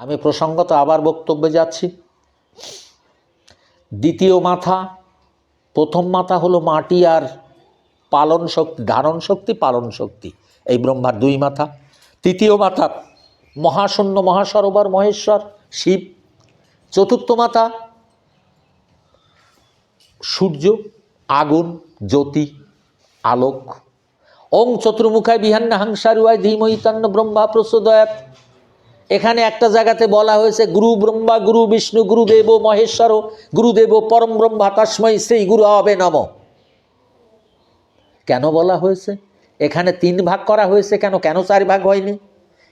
আমি প্রসঙ্গত আবার বক্তব্যে যাচ্ছি। দ্বিতীয় মাথা, প্রথম মাথা হলো মাটি আর পালন শক্তি, ধারণ শক্তি, পালন শক্তি। এই ব্রহ্মার দুই মাথা। তৃতীয় মাথা, মহাশূন্য মহাসরোবর, মহেশ্বর, শিব। চতুর্থ মাথা, সূর্য, আগুন, জ্যোতি, আলোক। ওং চতুর্মুখায় বিহান্না হাংসারুয়ায় ধীমহিতান্ন ব্রহ্মা প্রসোদয়াত এখানে একটা জায়গাতে বলা হয়েছে, গুরু ব্রহ্মা, গুরু বিষ্ণু গুরুদেব মহেশ্বর গুরুদেব পরম ব্রহ্মা, তস্মৈ শ্রী গুরু হবে নম। কেন বলা হয়েছে? এখানে তিন ভাগ করা হয়েছে কেন? কেন চার ভাগ হয়নি?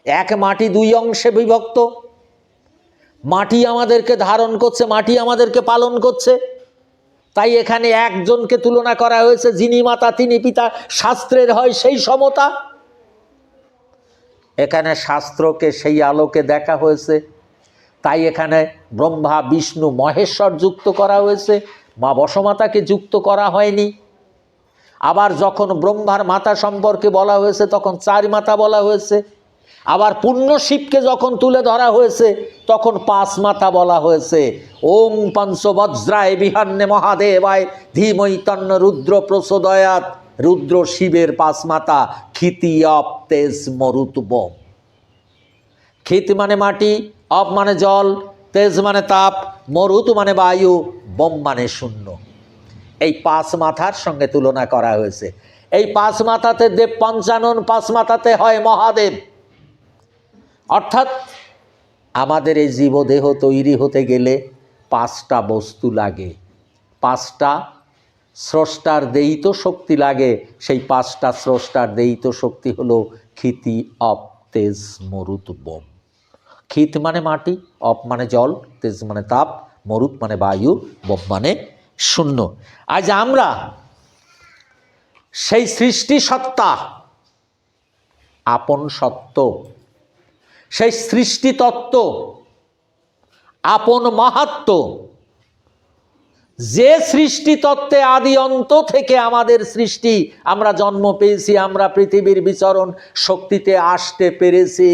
এক মাটি দুই অংশে বিভক্ত। মাটি আমাদেরকে ধারণ করছে, মাটি আমাদেরকে পালন করছে। তাই এখানে একজনকে তুলনা করা হয়েছে, যিনি মাতা, তিনি পিতা, শাস্ত্রের হয় সেই সমতা। এখানে শাস্ত্রকে সেই আলোকে দেখা হয়েছে। তাই এখানে ব্রহ্মা, বিষ্ণু, মহেশ্বর যুক্ত করা হয়েছে। মা বসমাতাকে যুক্ত করা হয়নি। আবার যখন ব্রহ্মার মাতা সম্পর্কে বলা হয়েছে, তখন চার মাতা বলা হয়েছে। আবার পূর্ণ শিবকে যখন তুলে ধরা হয়েছে, তখন পাঁচ মাথা বলা হয়েছে। ওম পঞ্চবজ্রায় বিহান্নে মহাদেবায় ধীমৈতন্য রুদ্র প্রসোদয়াত রুদ্র শিবের পাঁচ মাতা ক্ষিতি অপ তেজ মরুতব ক্ষিত মানে মাটি, অপ মানে জল, তেজ মানে তাপ, মরুত মানে বায়ু, বোম মানে শূন্য। এই পাঁচ মাথার সঙ্গে তুলনা করা হয়েছে। এই পাঁচ মাথাতে দেব পঞ্চানন, পাঁচ মাথাতে হয় মহাদেব। অর্থাৎ আমাদের এই জীবদেহ তৈরি হতে গেলে পাঁচটা বস্তু লাগে। পাঁচটা স্রষ্টার দেয়িত শক্তি লাগে, সেই পাঁচটা স্রষ্টার দেয়িত শক্তি হলো ক্ষিতি, অপ, তেজ, মরুত, বোম। ক্ষিত মানে মাটি, অপ মানে জল, তেজ মানে তাপ, মরুত মানে বায়ু, বোম মানে শূন্য। আজ আমরা সেই সৃষ্টি সত্তা, আপন সত্য সেই সৃষ্টি তত্ত্ব, আপন মাহাত্ম যে সৃষ্টি তত্ত্বে আদি অন্ত থেকে আমাদের সৃষ্টি, আমরা জন্ম পেয়েছি, আমরা পৃথিবীর বিচরণ শক্তিতে আসতে পেরেছি।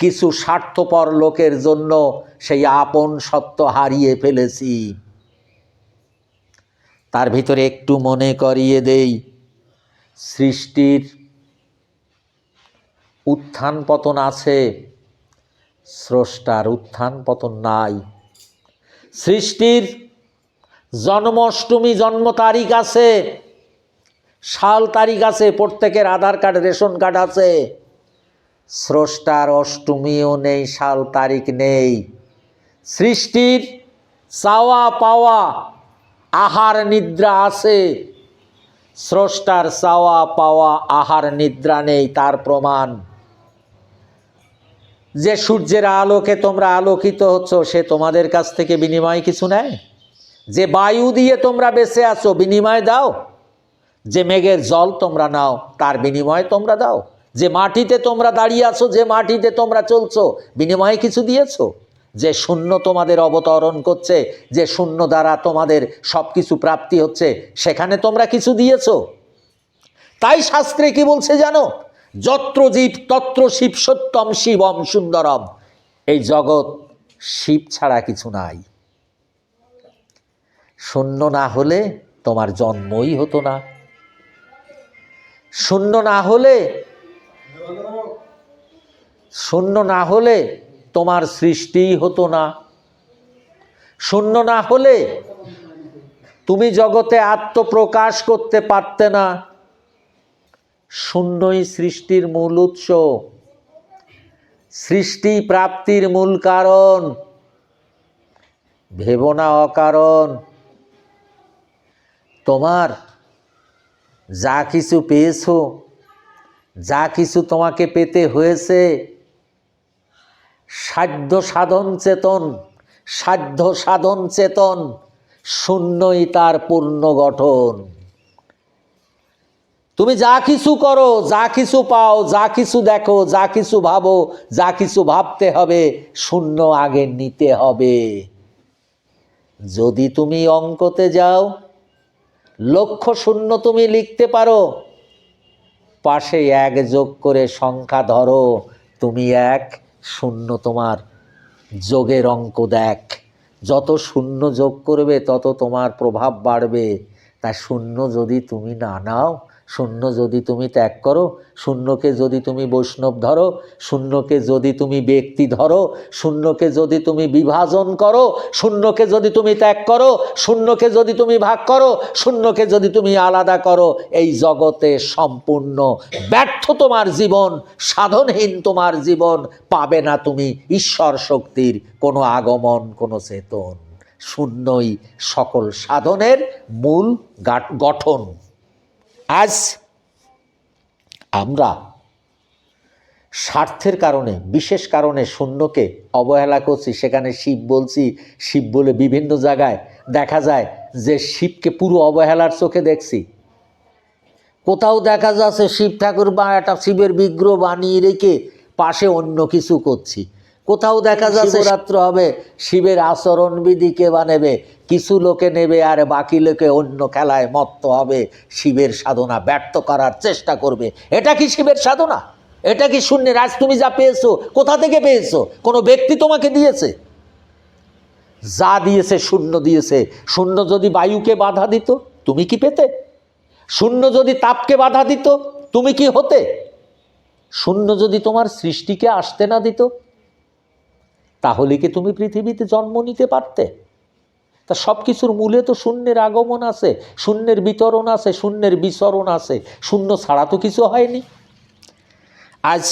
কিছু স্বার্থপর লোকের জন্য সেই আপন সত্য হারিয়ে ফেলেছি। তার ভিতরে একটু মনে করিয়ে দেই, সৃষ্টির উত্থান পতন আছে, স্রষ্টার উত্থান পতন নাই। সৃষ্টির জন্মাষ্টমী জন্ম তারিখ আছে। সাল তারিখ আছে, প্রত্যেকের আধার কার্ড, রেশন কার্ড আছে। স্রষ্টার অষ্টমীও নেই, সাল তারিখ নেই। সৃষ্টির চাওয়া পাওয়া, আহার নিদ্রা আছে। স্রষ্টার চাওয়া পাওয়া, আহার নিদ্রা নেই, তার প্রমাণ। যে সূর্যের আলোকে তোমরা আলোকিত হচ্ছ, সে তোমাদের কাছ থেকে বিনিময় কিছু নেয়? যে বায়ু দিয়ে তোমরা বেঁচে আছো, বিনিময় দাও। যে মেঘের জল তোমরা নাও, তার বিনিময় তোমরা দাও। যে মাটিতে তোমরা দাঁড়িয়ে আছো, যে মাটিতে তোমরা চলছো, বিনিময়ে কিছু দিয়েছ। যে শূন্য তোমাদের অবতরণ করছে, যে শূন্য দ্বারা তোমাদের সব কিছু প্রাপ্তি হচ্ছে, সেখানে তোমরা কিছু দিয়েছ। তাই শাস্ত্রে কি বলছে জানো? যত্র জীব তত্র শিব সত্যম শিবম সুন্দরম। এই জগৎ শিব ছাড়া কিছু নাই। শূন্য না হলে তোমার জন্মই হতো না। শূন্য না হলে শূন্য না হলে তোমার সৃষ্টিই হতো না। শূন্য না হলে তুমি জগতে আত্মপ্রকাশ করতে পারতে না। শূন্যই সৃষ্টির মূল উৎস। সৃষ্টি প্রাপ্তির মূল কারণ। ভেবনা অকারণ। তোমার যা কিছু পেয়েছ, যা কিছু তোমাকে পেতে হয়েছে, সাধ্য সাধন চেতন, সাধ্য সাধন চেতন শূন্যই তার পূর্ণ গঠন। তুমি যা কিছু করো, যা কিছু পাও, যা কিছু দেখো, যা কিছু ভাবো, যা কিছু ভাবতে হবে, শূন্য আগে নিতে হবে। যদি তুমি অঙ্কতে যাও লক্ষ্য শূন্য তুমি লিখতে পারো। পাশে এক যোগ করে সংখ্যা ধরো। তুমি এক, শূন্য তোমার যোগের অঙ্ক দেখ। যত শূন্য যোগ করবে, তত তোমার প্রভাব বাড়বে। তাই শূন্য যদি তুমি না নাও শূন্য যদি তুমি ত্যাগ করো, শূন্যকে যদি তুমি বৈষ্ণব ধরো, শূন্যকে যদি তুমি ব্যক্তি ধরো, শূন্যকে যদি তুমি বিভাজন করো, শূন্যকে যদি তুমি ত্যাগ করো, শূন্যকে যদি তুমি ভাগ করো, শূন্যকে যদি তুমি আলাদা করো, এই জগতে সম্পূর্ণ ব্যর্থ তোমার জীবন, সাধনহীন তোমার জীবন পাবে না তুমি ঈশ্বর শক্তির কোনো আগমন, কোনো চেতন। শূন্যই সকল সাধনের মূল গঠন। আজ আমরা স্বার্থের কারণে, বিশেষ কারণে শূন্যকে অবহেলা করছি। সেখানে শিব বলছি, শিব বলে বিভিন্ন জায়গায় দেখা যায় যে শিবকে পুরো অবহেলার চোখে দেখছি। কোথাও দেখা যাচ্ছে শিব ঠাকুর বা একটা শিবের বিগ্রহ বানিয়ে রেখে পাশে অন্য কিছু করছি। কোথাও দেখা যাচ্ছে রাত্র হবে শিবের আচরণ বিধি কে বা নেবে? কিছু লোকে নেবে আর বাকি লোকে অন্য খেলায় মত্ত হবে। শিবের সাধনা ব্যর্থ করার চেষ্টা করবে। এটা কি শিবের সাধনা? এটা কি শূন্যের? আজ তুমি যা পেয়েছ কোথা থেকে পেয়েছ? কোনো ব্যক্তি তোমাকে দিয়েছে? যা দিয়েছে শূন্য দিয়েছে। শূন্য যদি বায়ুকে বাধা দিত তুমি কি পেতে? শূন্য যদি তাপকে বাধা দিত তুমি কি হতে? শূন্য যদি তোমার সৃষ্টিকে আসতে না দিত তাহলে কি তুমি পৃথিবীতে জন্ম নিতে পারতে? তা সব কিছুর মূলে তো শূন্যের আগমন আছে, শূন্যের বিতরণ আছে, শূন্যের বিচরণ আছে, শূন্য ছাড়া তো কিছু হয়নি। আজ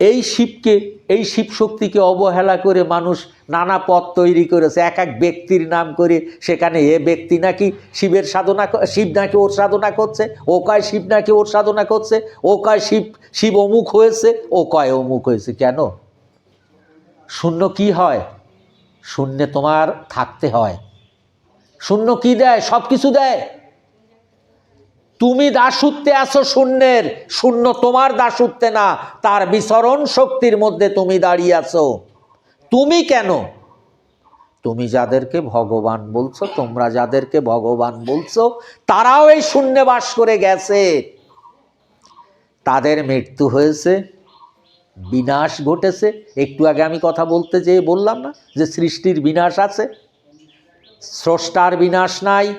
এই শিবকে, এই শিব শক্তিকে অবহেলা করে মানুষ নানা পথ তৈরি করেছে, এক এক ব্যক্তির নাম করে সেখানে এ ব্যক্তি নাকি শিবের সাধনা শিব নাকি ওর সাধনা করছে, ও কয় শিব নাকি ওর সাধনা করছে, ও কয় শিব শিব অমুক হয়েছে, ও কয় অমুক হয়েছে কেন? শূন্য কি হয়? শূন্যে তোমার থাকতে হয়। শূন্য কি দেয়? সব কিছু দেয়। তুমি দাসত্বে আছো শূন্যের। শূন্য তোমার দাসত্বে না, তার বিচরণ শক্তির মধ্যে তুমি দাঁড়িয়ে আছো। তুমি কেন? তুমি যাদেরকে ভগবান বলছো, তোমরা যাদেরকে ভগবান বলছো, তারাও এই শূন্যে বাস করে গেছে। তাদের মৃত্যু হয়েছে। বিনাশ ঘটেছে। একটু আগে আমি কথা বলতে যেয়ে বললাম না যে সৃষ্টির বিনাশ আছে। স্রষ্টার বিনাশ নাই।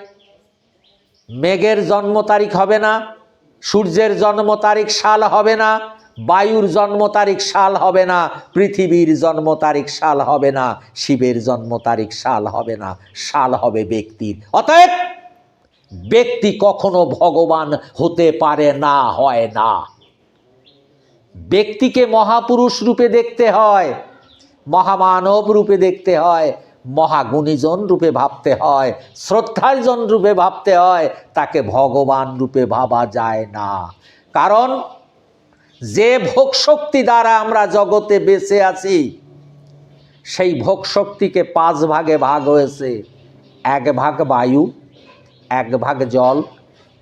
মেঘের জন্ম তারিখ হবে না। সূর্যের জন্ম তারিখ সাল হবে না। বায়ুর জন্ম তারিখ সাল হবে না। পৃথিবীর জন্ম তারিখ সাল হবে না। শিবের জন্ম তারিখ সাল হবে না। সাল হবে ব্যক্তির। অতএব ব্যক্তি কখনো ভগবান হতে পারে না, হয় না। ব্যক্তিকে মহাপুরুষ রূপে দেখতে হয়, মহামানব রূপে দেখতে হয়, মহাগুণীজন রূপে ভাবতে হয়, শ্রদ্ধার্জন রূপে ভাবতে হয়, তাকে ভগবান রূপে ভাবা যায় না। কারণ যে ভোগ শক্তি দ্বারা আমরা জগতে বেঁচে আছি, সেই ভোগ শক্তিকে পাঁচ ভাগে ভাগ হয়েছে। এক ভাগ বায়ু, এক ভাগ জল,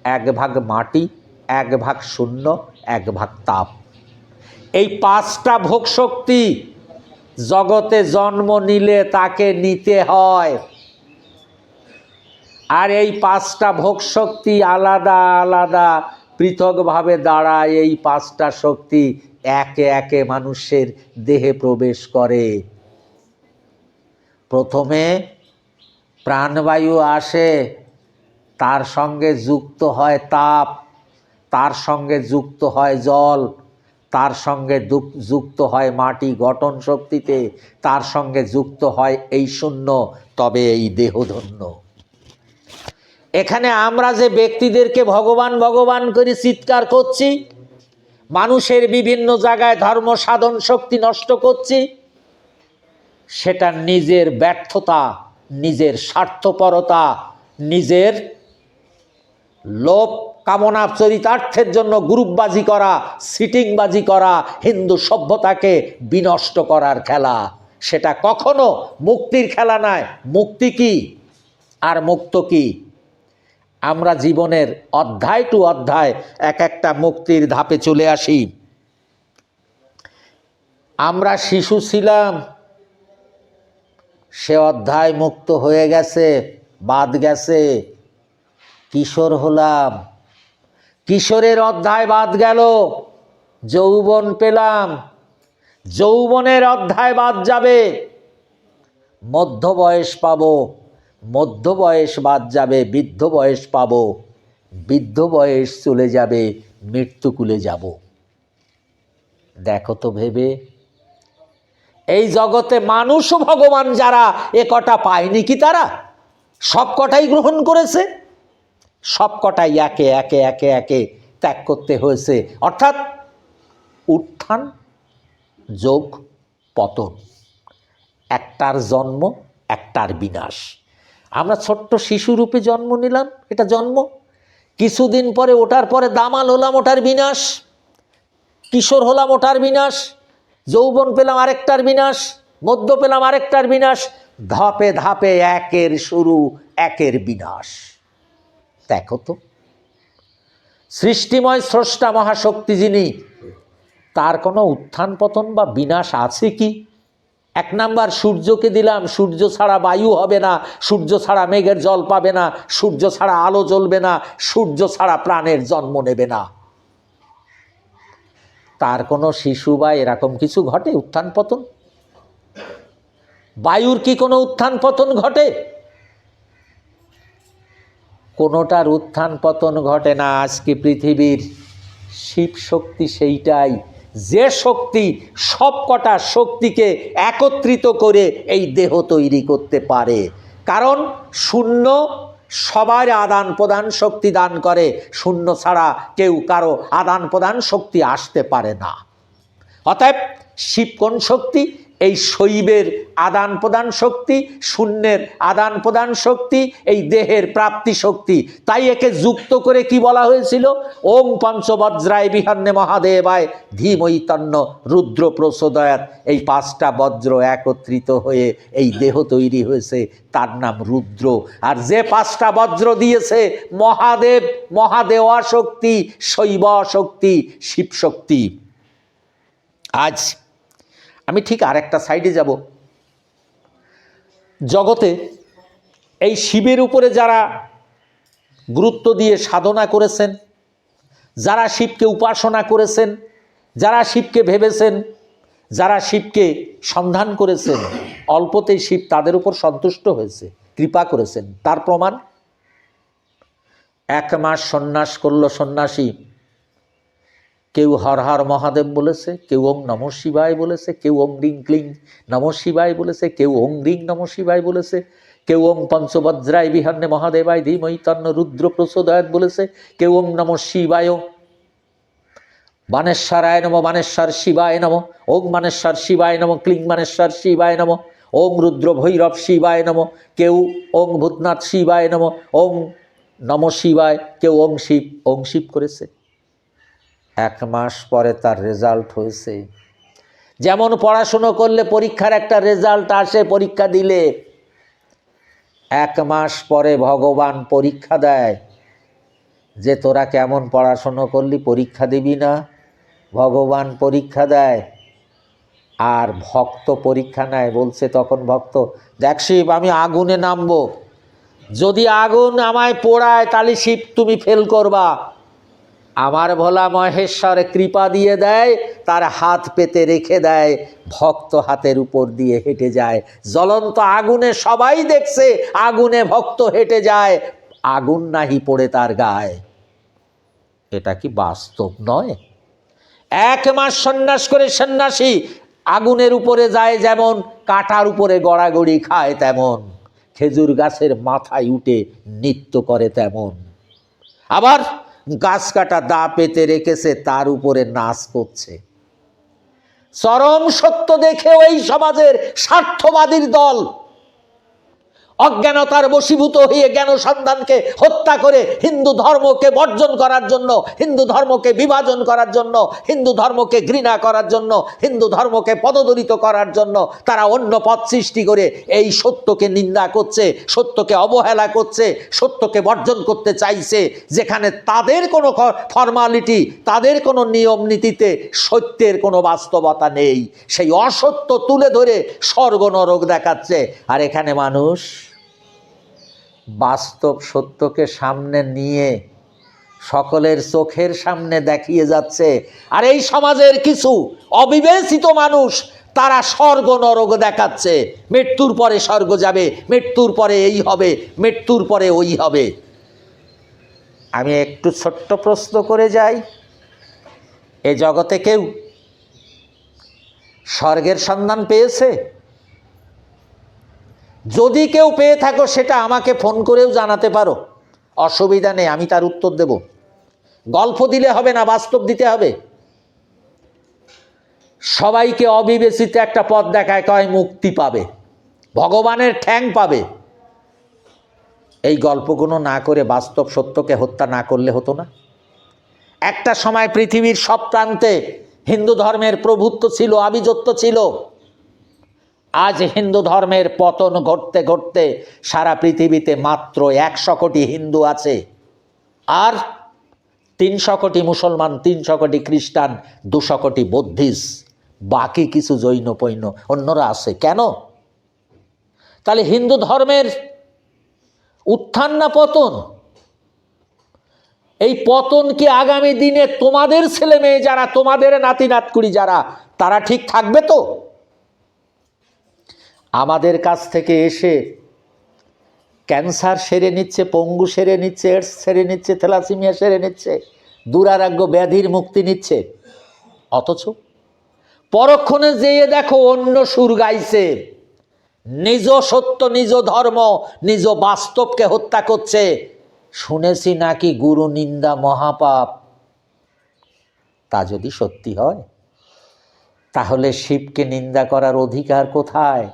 এক ভাগ মাটি, এক ভাগ শূন্য, এক ভাগ তাপ। এই পাঁচটা ভোগ শক্তি জগতে জন্ম নিলে তাকে নিতে হয়। আর এই পাঁচটা ভোগ শক্তি আলাদা আলাদা পৃথকভাবে দাঁড়ায়। এই পাঁচটা শক্তি একে একে মানুষের দেহে প্রবেশ করে। প্রথমে প্রাণবায়ু আসে, তার সঙ্গে যুক্ত হয় তাপ, তার সঙ্গে যুক্ত হয় জল। তার সঙ্গে যুক্ত হয় মাটি গঠন শক্তিতে, তার সঙ্গে যুক্ত হয় এই শূন্য, তবে এই দেহধন্য। এখানে আমরা যে ব্যক্তিদেরকে ভগবান ভগবান করে চিৎকার করছি, মানুষের বিভিন্ন জায়গায় ধর্ম সাধন শক্তি নষ্ট করছি, সেটা নিজের ব্যর্থতা, নিজের স্বার্থপরতা, নিজের লোভ কামনা চরিতার্থের জন্য গ্রুপবাজি করা, সিটিংবাজি করা, হিন্দু সভ্যতাকে বিনষ্ট করার খেলা। সেটা কখনো মুক্তির খেলা নয়। মুক্তি কি আর মুক্ত কি? আমরা জীবনের অধ্যায় টু অধ্যায় এক একটা মুক্তির ধাপে চলে আসি। আমরা শিশু ছিলাম। সে অধ্যায় মুক্ত হয়ে গেছে, বাদ গেছে। কিশোর হলাম। কিশোরের অধ্যায় বাদ গেল। যৌবন পেলাম। যৌবনের অধ্যায় বাদ যাবে। মধ্য বয়স পাবো। মধ্য বয়স বাদ যাবে। বৃদ্ধ বয়স পাবো। বৃদ্ধ বয়স চলে যাবে। মৃত্যুকুলে যাব। দেখো তো ভেবে। এই জগতে মানুষ ভগবান যারা, এ কটা পায়নি কি তারা? সব কটাই গ্রহণ করেছে? সব কটাই একে একে একে একে ত্যাগ করতে হয়েছে। অর্থাৎ উত্থান, যোগ, পতন। একটার জন্ম, একটার বিনাশ। আমরা ছোট্ট শিশুরূপে জন্ম নিলাম, এটা জন্ম। কিছুদিন পরে ওটার পরে দামাল হলাম ওটার বিনাশ। কিশোর হলাম ওটার বিনাশ। যৌবন পেলাম, আরেকটার বিনাশ। মধ্য পেলাম, আরেকটার বিনাশ। ধাপে ধাপে একের শুরু, একের বিনাশ। দেখো তো। সৃষ্টিময় স্রষ্টা মহাশক্তি যিনি, তার কোনো উত্থান পতন বা বিনাশ আছে কি? এক নাম্বার, সূর্যকে দিলাম, সূর্য ছাড়া বায়ু হবে না, সূর্য ছাড়া মেঘের জল পাবে না, সূর্য ছাড়া আলো জ্বলবে না, সূর্য ছাড়া প্রাণের জন্ম নেবে না। তার কোনো শিশু বা এরকম কিছু ঘটে উত্থান পতন? বায়ুর কি কোনো উত্থান পতন ঘটে? কোনোটার উত্থান পতন ঘটে না আজকে পৃথিবীর শিব শক্তি সেইটাই? যে শক্তি সবকটা শক্তিকে একত্রিত করে এই দেহ তৈরি করতে পারে। কারণ শূন্য সবার আদান প্রদান শক্তি দান করে, শূন্য ছাড়া কেউ কারও আদান প্রদান শক্তি আসতে পারে না। অতএব শিব কোন শক্তি এই শৈবের আদান প্রদান শক্তি, শূন্যের আদান প্রদান শক্তি, এই দেহের প্রাপ্তি শক্তি। তাই একে যুক্ত করে কি বলা হয়েছিল? ওম পঞ্চবজ্রায় বিহান্নে মহাদেবায় ধীমৈতন্য রুদ্র প্রসোদয়াত এই পাঁচটা বজ্র একত্রিত হয়ে এই দেহ তৈরি হয়েছে, তার নাম রুদ্র। আর যে পাঁচটা বজ্র দিয়েছে, মহাদেব, মহাদেওয়া শক্তি, শৈব শক্তি, শিব শক্তি। আজ আমি ঠিক আরেকটা সাইডে যাব। জগতে এই শিবের উপরে যারা গুরুত্ব দিয়ে সাধনা করেছেন, যারা শিবকে উপাসনা করেছেন, যারা শিবকে ভেবেছেন, যারা শিবকে সন্ধান করেছেন, অল্পতেই শিব তাদের উপর সন্তুষ্ট হয়েছে, কৃপা করেছেন। তার প্রমাণ? এক মাস সন্ন্যাস করল সন্ন্যাসী কেউ হর হর মহাদেব বলেছে, কেউ ওং নম শিবায় বলেছে, কেউ ওং রিং ক্লিং নম শিবায় বলেছে, কেউ ওং রিং নম শিবায় বলেছে, কেউ ওং পঞ্চবজ্রায় বিহান্নে মহাদেবায় ধীমৈ তন্ন রুদ্র প্রসোদয়াত বলেছে, কেউ ওং নম শিবায় বানেশ্বরায় নম বানেশ্বর শিবায় নম, ওং মানেশ্বর শিবায় নম, ক্লিং মানেশ্বর শিবায় নম, ওং রুদ্র ভৈরব শিবায় নম, কেউ ওং ভূতনাথ শিবায় নম, ওং নম শিবায়, কেউ ওং শিব ওং শিব করেছে। এক মাস পরে তার রেজাল্ট হয়েছে। যেমন পড়াশুনো করলে পরীক্ষার একটা রেজাল্ট আসে, পরীক্ষা দিলে। এক মাস পরে ভগবান পরীক্ষা দেয় যে, তোরা কেমন পড়াশুনো করলি, পরীক্ষা দিবি না? ভগবান পরীক্ষা দেয়। আর ভক্ত পরীক্ষা নেয়, বলছে তখন ভক্ত, দেখ শিব, আমি আগুনে নামবো। যদি আগুন আমায় পোড়ায়, তাহলে শিব তুমি ফেল করবা। আমার ভোলা মহেশ্বর কৃপা দিয়ে দেয়, তার হাত পেতে রেখে দেয়, ভক্ত হাতের উপর দিয়ে হেঁটে যায়। জ্বলন্ত আগুনে সবাই দেখছে, আগুনে ভক্ত হেঁটে যায়, আগুন নাহি পড়ে তার গায়ে। এটা কি বাস্তব নয়? এক মাস সন্ন্যাস করে সন্ন্যাসী, আগুনের উপরে যায় যেমন, কাটার উপরে গড়াগড়ি খায় তেমন, খেজুর গাছের মাথায় উঠে নৃত্য করে তেমন। আবার গাছ কাটা দা পেতে রেখেছে তার উপরে নাচ করছে। চরম সত্য দেখেও এই সমাজের স্বার্থবাদীর দল অজ্ঞানতার বশীভূত হয়ে জ্ঞান সন্ধানকে হত্যা করে হিন্দু ধর্মকে বর্জন করার জন্য, হিন্দু ধর্মকে বিভাজন করার জন্য, হিন্দু ধর্মকে ঘৃণা করার জন্য, হিন্দু ধর্মকে পদদলিত করার জন্য তারা অন্য পথ সৃষ্টি করে এই সত্যকে নিন্দা করছে, সত্যকে অবহেলা করছে, সত্যকে বর্জন করতে চাইছে, যেখানে তাদের কোনো ফর্মালিটি তাদের কোনো নিয়ম নীতিতে সত্যের কোনো বাস্তবতা নেই। সেই অসত্য তুলে ধরে স্বর্গ নরক দেখাচ্ছে। আর এখানে মানুষ বাস্তব সত্যকে সামনে নিয়ে সকলের চোখের সামনে দেখিয়ে যাচ্ছে। আর এই সমাজের কিছু অবিবেচিত মানুষ, তারা স্বর্গ নরক দেখাচ্ছে। মৃত্যুর পরে স্বর্গ যাবে, মৃত্যুর পরে এই হবে, মৃত্যুর পরে ওই হবে। আমি একটু ছোট্ট প্রশ্ন করে যাই। এ জগতে কেউ স্বর্গের সন্ধান পেয়েছে? যদি কেউ পেয়ে থাকো, সেটা আমাকে ফোন করেও জানাতে পারো। অসুবিধা নেই, আমি তার উত্তর দেব। গল্প দিলে হবে না, বাস্তব দিতে হবে। সবাইকে অবিবেচিত একটা পথ দেখায়, কয় মুক্তি পাবে। ভগবানের ঠ্যাং পাবে। এই গল্পগুলো না করে বাস্তব সত্যকে হত্যা না করলে হতো না। একটা সময় পৃথিবীর সব প্রান্তে হিন্দু ধর্মের প্রভুত্ব ছিল, আভিজাত্য ছিল। আজ হিন্দু ধর্মের পতন ঘটতে ঘটতে সারা পৃথিবীতে মাত্র একশো কোটি হিন্দু আছে। আর তিনশো কোটি মুসলমান, তিনশো কোটি খ্রিস্টান, দুশো কোটি বৌদ্ধিস্ট বাকি কিছু জৈন পৈন্য অন্যরা আছে। কেন? তাহলে হিন্দু ধর্মের উত্থান না পতন? এই পতন কি আগামী দিনে তোমাদের ছেলে মেয়ে যারা, তোমাদের নাতি নাতকুড়ি যারা, তারা ঠিক থাকবে তো? আমাদের কাছ থেকে এসে ক্যান্সার সেরে নিচ্ছে, পঙ্গু সেরে নিচ্ছে এডস সেরে নিচ্ছে, থ্যালাসিমিয়া সেরে নিচ্ছে, দুরারোগ্য ব্যাধির মুক্তি নিচ্ছে। অথচ পরক্ষণে যেয়ে দেখো অন্য সুর গাইছে, নিজ সত্য, নিজ ধর্ম, নিজ বাস্তবকে হত্যা করছে। শুনেছি নাকি গুরু নিন্দা মহাপাপ। তা যদি সত্যি হয়, তাহলে শিবকে নিন্দা করার অধিকার কোথায়?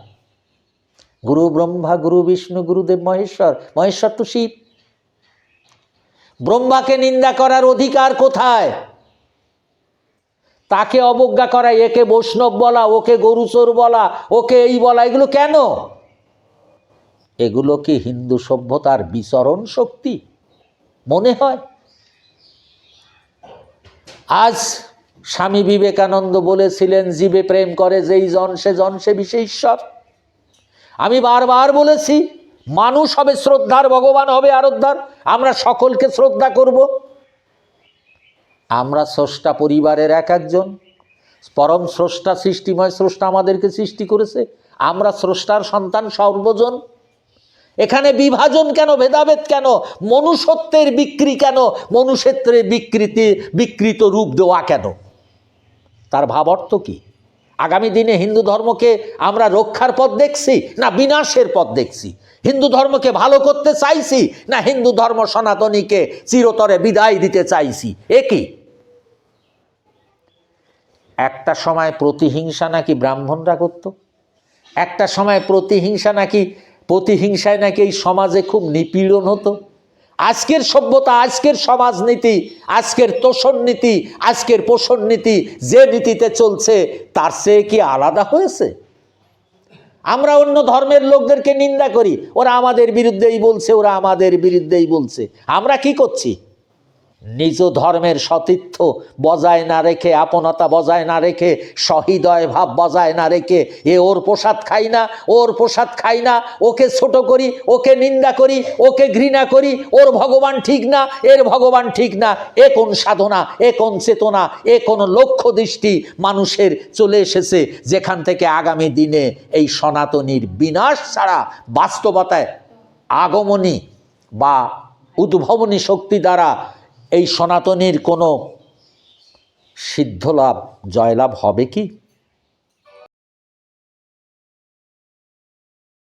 গুরু ব্রহ্মা, গুরু বিষ্ণু গুরুদেব মহেশ্বর। মহেশ্বর তো শিব। ব্রহ্মাকে নিন্দা করার অধিকার কোথায়? তাকে অবজ্ঞা করা একে বৈষ্ণব বলা, ওকে গরুচোর বলা, ওকে এই বলা, এগুলো কেন? এগুলো কি হিন্দু সভ্যতার বিচরণ শক্তি? মনে হয়। আজ স্বামী বিবেকানন্দ বলেছিলেন, জীবে প্রেম করে যেই জন, সে জন, সে বিশেশ্বর। আমি বারবার বলেছি, মানুষ হবে শ্রদ্ধার, ভগবান হবে আরোদ্ধার আমরা সকলকে শ্রদ্ধা করব। আমরা স্রষ্টা পরিবারের এক একজন। পরম স্রষ্টা, সৃষ্টিময় স্রষ্টা আমাদেরকে সৃষ্টি করেছে। আমরা স্রষ্টার সন্তান সর্বজন। এখানে বিভাজন কেন, ভেদাভেদ কেন, মনুষ্যত্বের বিক্রি কেন, মনুষ্যত্বের বিকৃতি, বিকৃত রূপ দেওয়া কেন? তার ভাব অর্থ কি? আগামী দিনে হিন্দু ধর্মকে আমরা রক্ষার পথ দেখছি না বিনাশের পথ দেখছি? হিন্দু ধর্মকে ভালো করতে চাইছি না হিন্দু ধর্ম সনাতনীকে চিরতরে বিদায় দিতে চাইছি? একই একটা সময় প্রতিহিংসা নাকি ব্রাহ্মণরা করত? একটা সময় প্রতিহিংসা নাকি প্রতিহিংসায় নাকি এই সমাজে খুব নিপীড়ন হতো? আজকের সভ্যতা, আজকের সমাজনীতি, আজকের তোষণ নীতি, আজকের পোষণ নীতি যে নীতিতে চলছে, তার চেয়ে কি আলাদা হয়েছে? আমরা অন্য ধর্মের লোকদেরকে নিন্দা করি, ওরা আমাদের বিরুদ্ধেই বলছে, ওরা আমাদের বিরুদ্ধেই বলছে। আমরা কি করছি? নিজ ধর্মের সতীর্থ বজায় না রেখে, আপনতা বজায় না রেখে, সহৃদয় ভাব বজায় না রেখে, এ ওর প্রসাদ খাই না, ওর প্রসাদ খাই না, ওকে ছোট করি, ওকে নিন্দা করি, ওকে ঘৃণা করি, ওর ভগবান ঠিক না, এর ভগবান ঠিক না, এ কোন সাধনা, এ কোন চেতনা, এ কোন লক্ষ্য দৃষ্টি মানুষের চলে এসেছে যেখান থেকে আগামী দিনে এই সনাতনীর বিনাশ ছাড়া বাস্তবতায় আগমনী বা উদ্ভাবনী শক্তি দ্বারা এই সনাতনীর কোনো সিদ্ধলাভ জয়লাভ হবে কি?